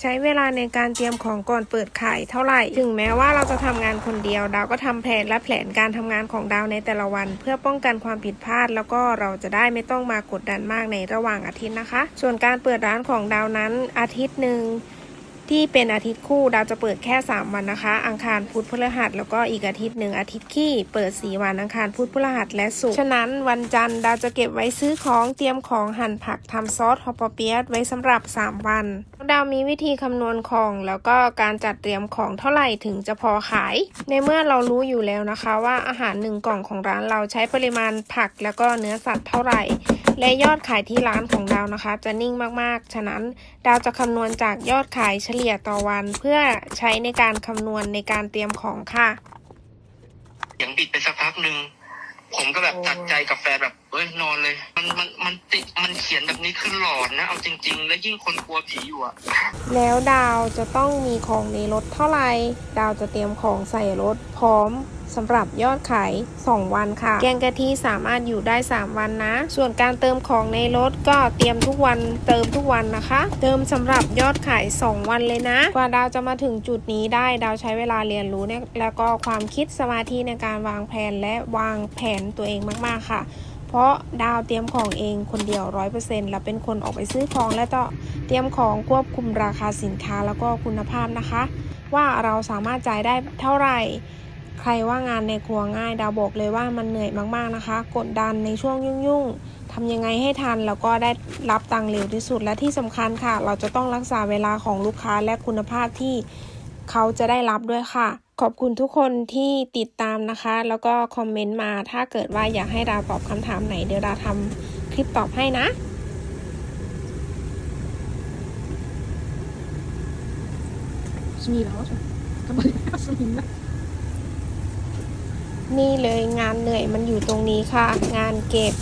ใช้เวลาในการเตรียมของก่อนเปิดขายเท่าไหร่ ถึงแม้ว่าเราจะทำงานคนเดียว ดาวก็ทำแผนและแผนการทำงานของดาวในแต่ละวัน เพื่อป้องกันความผิดพลาด แล้วก็เราจะได้ไม่ต้องมากดดันมากในระหว่างอาทิตย์นะคะ ส่วนการเปิดร้านของดาวนั้นอาทิตย์หนึ่งที่เป็นอาทิตย์คู่ดาวจะเปิดแค่ 3 วันนะคะ อังคารพุธพฤหัส แล้วก็อีกอาทิตย์หนึ่งอาทิตย์ขี้เปิด 4 วันอังคารพุธพฤหัสและศุกร์ฉะนั้นวันจันทร์ดาวจะเก็บไว้ซื้อของเตรียมของหั่นผักทำซอสฮอปปอเปียสไว้สำหรับ 3 วันดาวมีวิธีคำนวณของแล้วก็การจัดเตรียมของเท่าไหร่ถึงจะพอขาย ในเมื่อเรารู้อยู่แล้วนะคะ ว่าอาหารหนึ่งกล่องของร้านเราใช้ปริมาณผักแล้วก็เนื้อสัตว์เท่าไหร่ และยอดขายที่ร้านของดาวนะคะ จะนิ่งมากๆ ฉะนั้นดาวจะคำนวณจากยอดขายเฉลี่ยต่อวัน เพื่อใช้ในการคำนวณในการเตรียมของค่ะเสียงบิดไปสักพักหนึ่งผมก็แบบตัดใจกับแฟนแบบ เอ้ยนอนเลย มันมันมันติดมันเขียนแบบนี้คือหลอนนะ เอาจริง ๆ แล้วยิ่งคนกลัวผีอยู่อะแล้วดาวจะต้องมีของในรถเท่าไหร่ดาวจะเตรียมของใส่รถพร้อมสำหรับยอดขาย 2 วันค่ะ แกงกะทิสามารถอยู่ได้ 3 วันนะ ส่วนการเติมของในรถก็เตรียมทุกวันเติมทุกวันนะคะ เติมสำหรับยอดขาย 2 วันเลยนะ กว่าดาวจะมาถึงจุดนี้ได้ ดาวใช้เวลาเรียนรู้เนี่ยแล้วก็ความคิดสมาธิในการวางแผนและวางแผนตัวเองมากๆค่ะ เพราะดาวเตรียมของเองคนเดียวร้อยเปอร์เซ็นต์และเป็นคนออกไปซื้อของและก็เตรียมของควบคุมราคาสินค้าแล้วก็คุณภาพนะคะ ว่าเราสามารถจ่ายได้เท่าไหร่ ใครว่างานในครัวง่าย ดาวบอกเลยว่ามันเหนื่อยมากๆนะคะ กดดันในช่วงยุ่งๆทำยังไงให้ทันแล้วก็ได้รับตังค์เร็วที่สุดและที่สำคัญค่ะ เราจะต้องรักษาเวลาของลูกค้าและคุณภาพที่เขาจะได้รับด้วยค่ะ ขอบคุณทุกคนที่ติดตามนะคะ แล้วก็คอมเมนต์มาถ้าเกิดว่าอยากให้ดาวตอบคำถามไหน เดี๋ยวดาวทำคลิปตอบให้นะ Smila också. Kan man smila? นี่เลยงานเหนื่อยมันอยู่ตรงนี้ค่ะ งานเก็บ